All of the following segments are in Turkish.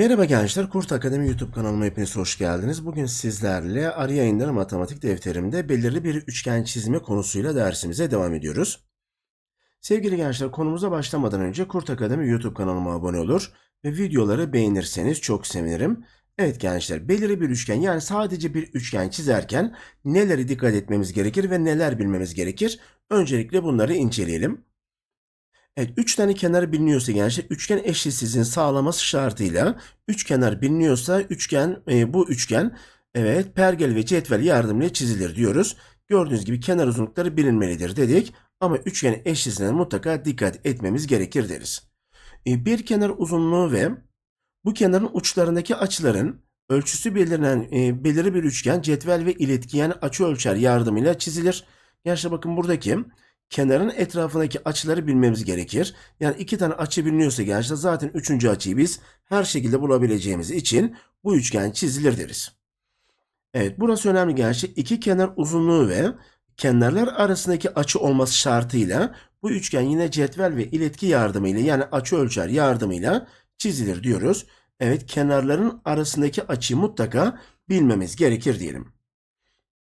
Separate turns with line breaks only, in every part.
Merhaba gençler, Kurt Akademi YouTube kanalıma hepiniz hoş geldiniz. Bugün sizlerle Arı Yayınları Matematik defterimde belirli bir üçgen çizme konusuyla dersimize devam ediyoruz. Sevgili gençler, konumuza başlamadan önce Kurt Akademi YouTube kanalıma abone olur ve videoları beğenirseniz çok sevinirim. Evet gençler, belirli bir üçgen yani sadece bir üçgen çizerken neleri dikkat etmemiz gerekir ve neler bilmemiz gerekir? Öncelikle bunları inceleyelim. Evet, üç tane kenar biliniyorsa gençler üçgen eşitsizliğini sağlaması şartıyla üç kenar biliniyorsa üçgen e, bu üçgen evet pergel ve cetvel yardımıyla çizilir diyoruz. Gördüğünüz gibi kenar uzunlukları bilinmelidir dedik ama üçgen eşitsizliğine mutlaka dikkat etmemiz gerekir deriz. E, bir kenar uzunluğu ve bu kenarın uçlarındaki açıların ölçüsü belirlenen e, belirli bir üçgen cetvel ve iletki yani açı ölçer yardımıyla çizilir. Gençler bakın buradaki kenarın etrafındaki açıları bilmemiz gerekir. Yani iki tane açı biliniyorsa gençler zaten üçüncü açıyı biz her şekilde bulabileceğimiz için bu üçgen çizilir deriz. Evet burası önemli gençler. İki kenar uzunluğu ve kenarlar arasındaki açı olması şartıyla bu üçgen yine cetvel ve iletki yardımıyla yani açı ölçer yardımıyla çizilir diyoruz. Evet kenarların arasındaki açıyı mutlaka bilmemiz gerekir diyelim.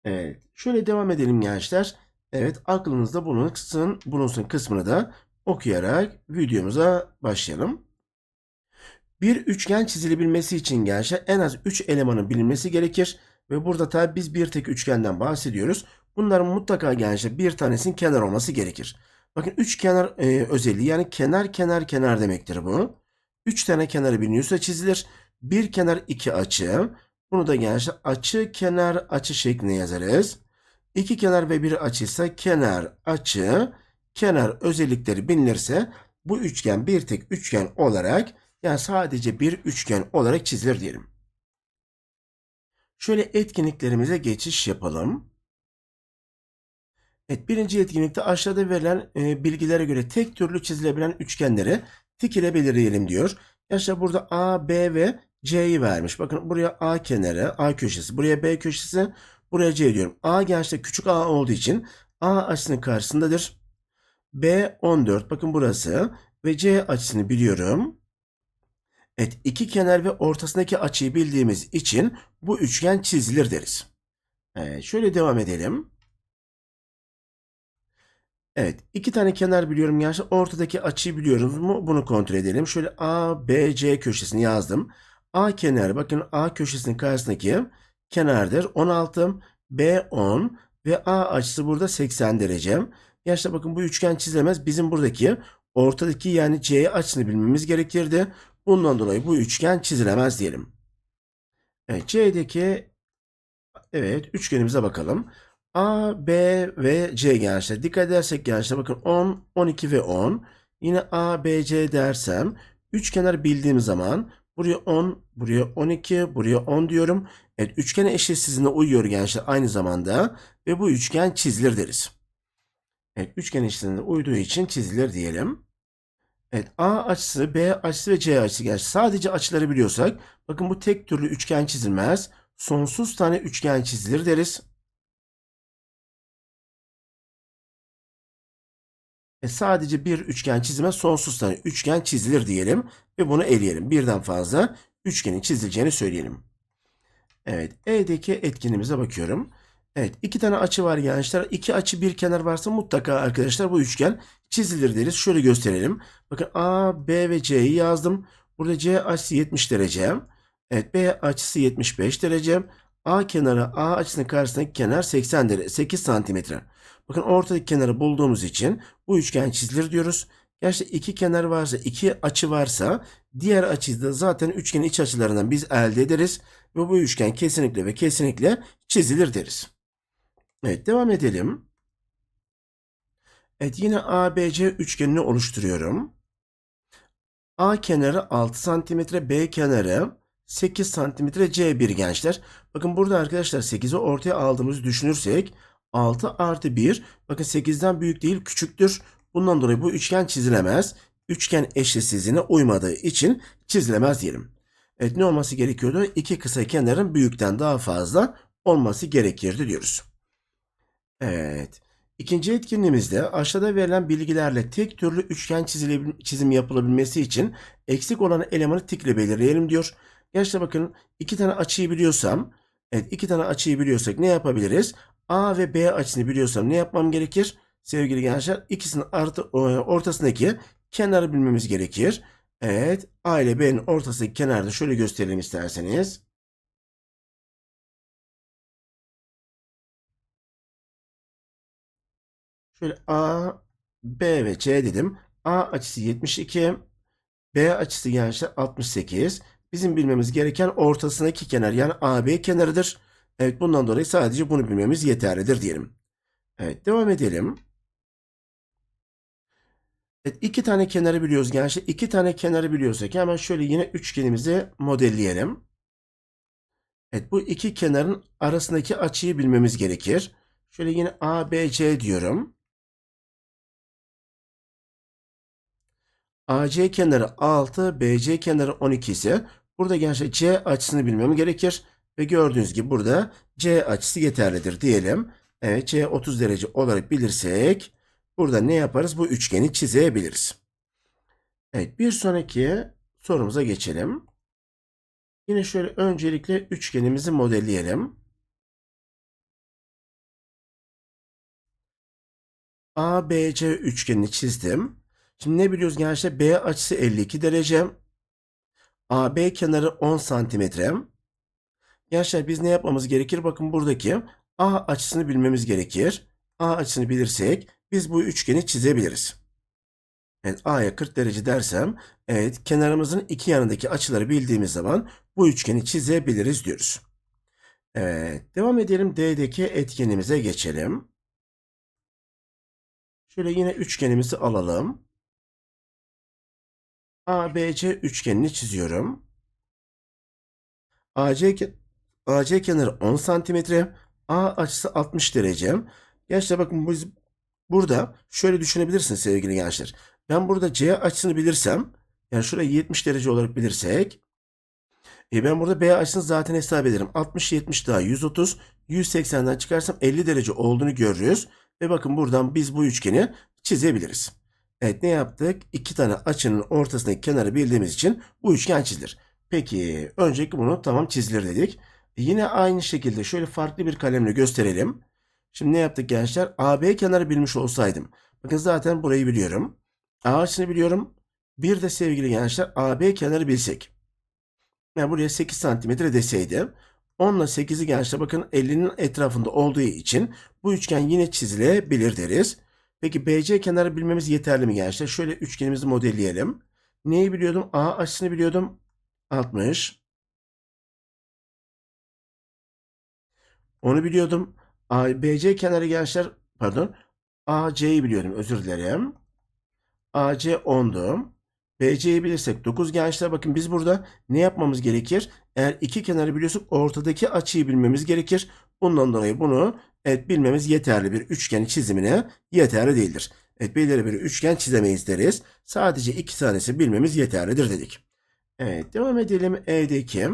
Evet şöyle devam edelim gençler. Evet aklınızda bulunsun, bulunsun kısmını da okuyarak videomuza başlayalım. Bir üçgen çizilebilmesi için gençler en az 3 elemanın bilinmesi gerekir. Ve burada tabi biz bir tek üçgenden bahsediyoruz. Bunların mutlaka gençler bir tanesinin kenar olması gerekir. Bakın üç kenar e, özelliği yani kenar kenar kenar demektir bu. Üç tane kenarı biliniyorsa çizilir. Bir kenar iki açı. Bunu da gençler açı kenar açı şeklinde yazarız. İki kenar ve bir açıysa kenar, açı, kenar özellikleri bilinirse bu üçgen bir tek üçgen olarak yani sadece bir üçgen olarak çizilir diyelim. Şöyle etkinliklerimize geçiş yapalım. Evet birinci etkinlikte aşağıda verilen e, bilgilere göre tek türlü çizilebilen üçgenleri tik ile belirleyelim diyor. Yaşa burada A, B ve C'yi vermiş. Bakın buraya A kenarı, A köşesi, buraya B köşesi, Buraya C diyorum. A gençte küçük a olduğu için A açısının karşısındadır. B 14. Bakın burası. Ve C açısını biliyorum. Evet iki kenar ve ortasındaki açıyı bildiğimiz için bu üçgen çizilir deriz. Evet şöyle devam edelim. Evet iki tane kenar biliyorum gençler. Ortadaki açıyı biliyoruz mu? Bunu kontrol edelim. Şöyle A, B, C köşesini yazdım. A kenarı bakın A köşesinin karşısındaki kenardır. 16, B 10 ve A açısı burada 80 derece. Gençler bakın bu üçgen çizilemez. Bizim buradaki ortadaki yani C açısını bilmemiz gerekirdi. Bundan dolayı bu üçgen çizilemez diyelim. Evet C'deki evet üçgenimize bakalım. A, B ve C gençler. Dikkat edersek gençler bakın 10, 12 ve 10. Yine A, B, C dersem üçkenar bildiğim zaman buraya 10, buraya 12, buraya 10 diyorum. Evet üçgen eşitsizliğine uyuyor gençler aynı zamanda ve bu üçgen çizilir deriz. Evet üçgen eşitsizliğine uyduğu için çizilir diyelim. Evet A açısı, B açısı ve C açısı gençler. Sadece açıları biliyorsak bakın bu tek türlü üçgen çizilmez. Sonsuz tane üçgen çizilir deriz. E sadece bir üçgen çizilmez, sonsuz tane üçgen çizilir diyelim ve bunu eleyelim. Birden fazla üçgenin çizileceğini söyleyelim. Evet. E'deki etkinimize bakıyorum. Evet. iki tane açı var gençler. İki açı bir kenar varsa mutlaka arkadaşlar bu üçgen çizilir deriz. Şöyle gösterelim. Bakın A, B ve C'yi yazdım. Burada C açısı 70 derece. Evet. B açısı 75 derece. A kenarı A açısının karşısındaki kenar 80 derece. 8 santimetre. Bakın ortadaki kenarı bulduğumuz için bu üçgen çizilir diyoruz. Gerçi iki kenar varsa, iki açı varsa diğer açıyı da zaten üçgenin iç açılarından biz elde ederiz. Ve bu üçgen kesinlikle ve kesinlikle çizilir deriz. Evet devam edelim. Evet yine ABC üçgenini oluşturuyorum. A kenarı 6 cm, B kenarı 8 cm C1 gençler. Bakın burada arkadaşlar 8'i ortaya aldığımızı düşünürsek 6 artı 1 bakın 8'den büyük değil küçüktür. Bundan dolayı bu üçgen çizilemez. Üçgen eşitsizliğine uymadığı için çizilemez diyelim. Evet ne olması gerekiyordu? İki kısa kenarın büyükten daha fazla olması gerekirdi diyoruz. Evet. İkinci etkinliğimizde aşağıda verilen bilgilerle tek türlü üçgen çizim yapılabilmesi için eksik olan elemanı tikle belirleyelim diyor. Gençler bakın iki tane açıyı biliyorsam, evet iki tane açıyı biliyorsak ne yapabiliriz? A ve B açısını biliyorsam ne yapmam gerekir? Sevgili gençler ikisinin artı, e, ortasındaki kenarı bilmemiz gerekir. Evet A ile B'nin ortasındaki kenarı da şöyle gösterelim isterseniz. Şöyle A, B ve C dedim. A açısı 72, B açısı gençler 68. Bizim bilmemiz gereken ortasındaki kenar yani AB kenarıdır. Evet bundan dolayı sadece bunu bilmemiz yeterlidir diyelim. Evet devam edelim. Evet iki tane kenarı biliyoruz gençler. İki tane kenarı biliyorsak hemen şöyle yine üçgenimizi modelleyelim. Evet bu iki kenarın arasındaki açıyı bilmemiz gerekir. Şöyle yine ABC diyorum. AC kenarı 6, BC kenarı 12 ise burada gençler C açısını bilmem gerekir. Ve gördüğünüz gibi burada C açısı yeterlidir diyelim. Evet C 30 derece olarak bilirsek burada ne yaparız? Bu üçgeni çizebiliriz. Evet bir sonraki sorumuza geçelim. Yine şöyle öncelikle üçgenimizi modelleyelim. ABC üçgenini çizdim. Şimdi ne biliyoruz gençler? B açısı 52 derece. AB kenarı 10 santimetre. Gençler biz ne yapmamız gerekir? Bakın buradaki A açısını bilmemiz gerekir. A açısını bilirsek biz bu üçgeni çizebiliriz. Evet A'ya 40 derece dersem evet kenarımızın iki yanındaki açıları bildiğimiz zaman bu üçgeni çizebiliriz diyoruz. Evet devam edelim D'deki etkenimize geçelim. Şöyle yine üçgenimizi alalım. ABC üçgenini çiziyorum. AC, AC kenarı 10 santimetre. A açısı 60 derece. Gençler bakın biz burada şöyle düşünebilirsiniz sevgili gençler. Ben burada C açısını bilirsem yani şurayı 70 derece olarak bilirsek e ben burada B açısını zaten hesap ederim. 60 70 daha 130 180'den çıkarsam 50 derece olduğunu görürüz. Ve bakın buradan biz bu üçgeni çizebiliriz. Evet ne yaptık? İki tane açının ortasındaki kenarı bildiğimiz için bu üçgen çizilir. Peki öncelikle bunu tamam çizilir dedik. E, yine aynı şekilde şöyle farklı bir kalemle gösterelim. Şimdi ne yaptık gençler? AB kenarı bilmiş olsaydım. Bakın zaten burayı biliyorum. A açısını biliyorum. Bir de sevgili gençler AB kenarı bilsek. Yani buraya 8 santimetre deseydim. 10 ile 8'i gençler bakın 50'nin etrafında olduğu için bu üçgen yine çizilebilir deriz. Peki BC kenarı bilmemiz yeterli mi gençler? Şöyle üçgenimizi modelleyelim. Neyi biliyordum? A açısını biliyordum. 60. Onu biliyordum. A, BC kenarı gençler pardon. AC'yi biliyordum. Özür dilerim. AC 10'du. BC'yi bilirsek 9 gençler bakın biz burada ne yapmamız gerekir? Eğer iki kenarı biliyorsak ortadaki açıyı bilmemiz gerekir. Bundan dolayı bunu evet bilmemiz yeterli bir üçgen çizimine yeterli değildir. Evet belirli bir üçgen çizemeyiz deriz. Sadece iki tanesi bilmemiz yeterlidir dedik. Evet devam edelim E'deki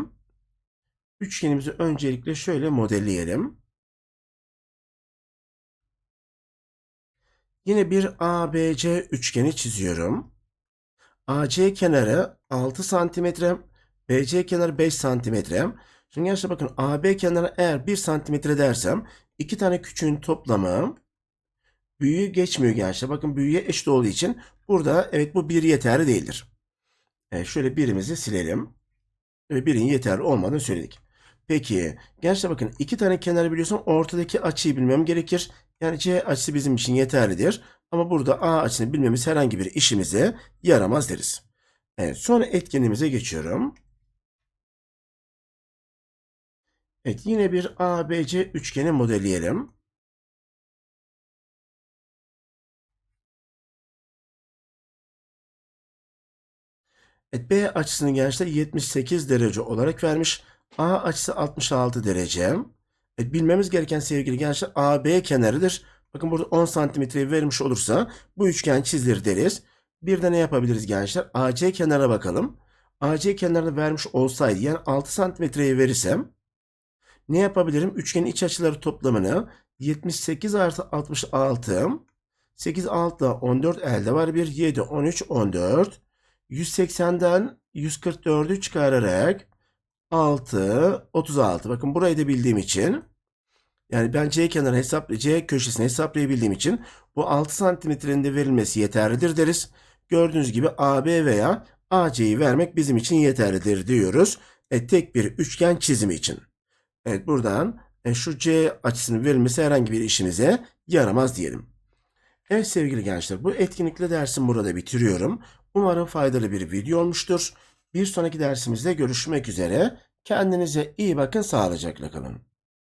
üçgenimizi öncelikle şöyle modelleyelim. Yine bir ABC üçgeni çiziyorum. AC kenarı 6 santimetre, BC kenarı 5 santimetre. Şimdi gençler bakın AB kenarı eğer 1 santimetre dersem iki tane küçüğün toplamı büyüğü geçmiyor gençler. Bakın büyüğe eşit olduğu için burada evet bu 1 yeterli değildir. Evet, şöyle birimizi silelim. Ve birin yeterli olmadığını söyledik. Peki gençler bakın iki tane kenar biliyorsun ortadaki açıyı bilmem gerekir. Yani C açısı bizim için yeterlidir. Ama burada A açısını bilmemiz herhangi bir işimize yaramaz deriz. Evet sonra etkenimize geçiyorum. Evet yine bir ABC üçgeni modelleyelim. Evet, B açısını gençler 78 derece olarak vermiş. A açısı 66 derece. Evet, bilmemiz gereken sevgili gençler AB kenarıdır. Bakın burada 10 santimetreyi vermiş olursa bu üçgen çizilir deriz. Bir de ne yapabiliriz gençler? AC kenara bakalım. AC kenarını vermiş olsaydı yani 6 santimetreyi verirsem ne yapabilirim? Üçgenin iç açıları toplamını 78 artı 66. 8 altta 14 elde var. Bir 7, 13, 14. 180'den 144'ü çıkararak 6, 36. Bakın burayı da bildiğim için yani ben C kenarı hesap C köşesini hesaplayabildiğim için bu 6 santimetrenin de verilmesi yeterlidir deriz. Gördüğünüz gibi AB veya AC'yi vermek bizim için yeterlidir diyoruz. E, tek bir üçgen çizimi için. Evet buradan e, şu C açısının verilmesi herhangi bir işinize yaramaz diyelim. Evet sevgili gençler bu etkinlikle dersimi burada bitiriyorum. Umarım faydalı bir video olmuştur. Bir sonraki dersimizde görüşmek üzere. Kendinize iyi bakın, sağlıcakla kalın.